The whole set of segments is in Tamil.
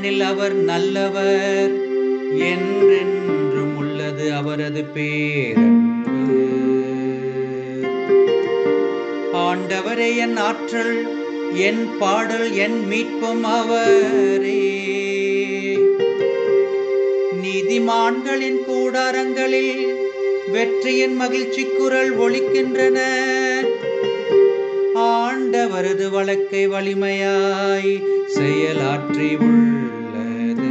ஏனெனில் அவர் நல்லவர். என்றென்றும் உள்ளது அவரது பேரன்பு. ஆண்டவரே என் ஆற்றல் என் பாடல் என் மீட்பும் அவரே. நீதிமான்களின் கூடாரங்களில் வெற்றியின் மகிழ்ச்சி குரல் ஒழிக்கின்றன வழக்கை வலிமையாய் செயலாற்றி உள்ளது.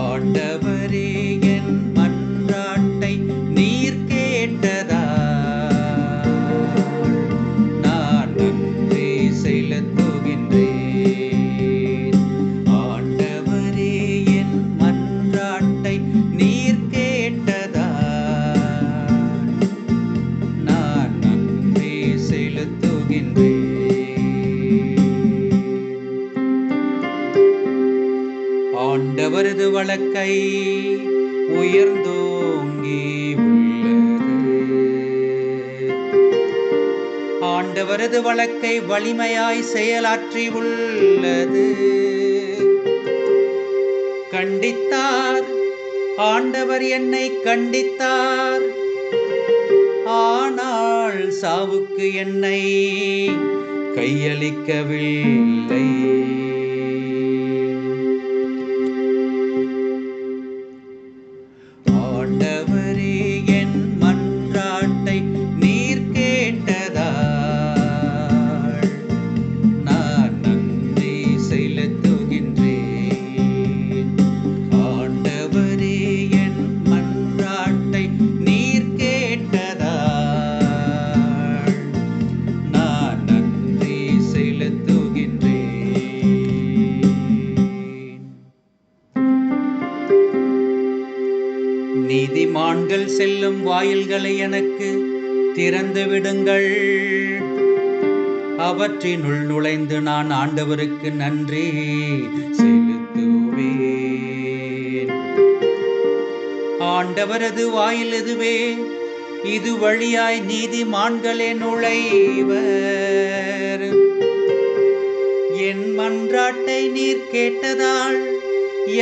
ஆண்டவர் செலுத்துகின்றேன் ஆண்டவரது வழக்கை உயர்ந்தோங்கி உள்ளது. ஆண்டவரது வழக்கை வலிமையாய் செயலாற்றி உள்ளது. கண்டித்தார் ஆண்டவர் என்னை கண்டித்தார். அவள் சாவுக்கு என்னை கையளிக்கவில்லை. மான்கள் செல்லும் வாயில்களை எனக்கு திறந்து விடுங்கள். அவற்றினுள் நுழைந்து நான் ஆண்டவருக்கு நன்றி செலுத்துவேன். ஆண்டவரது வாயில் இதுவே இது வழியாய் நீதிமான்களே நுழைவர். என் மன்றாட்டை நீர் கேட்டதால்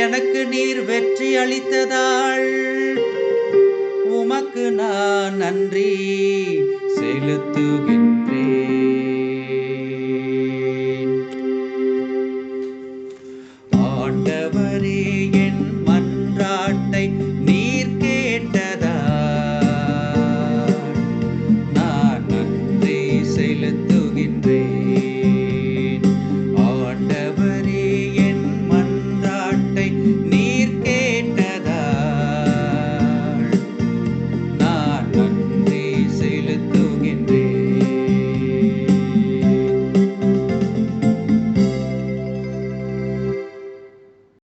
எனக்கு நீர் வெற்றி அளித்ததாள் நான் நன்றி செலுத்துகின்றேன். ஆண்டவரே